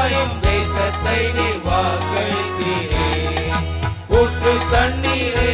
பாயும் தேசத்தை நீர் வாக்களிக்கிறேன் ஊற்று தண்ணீரே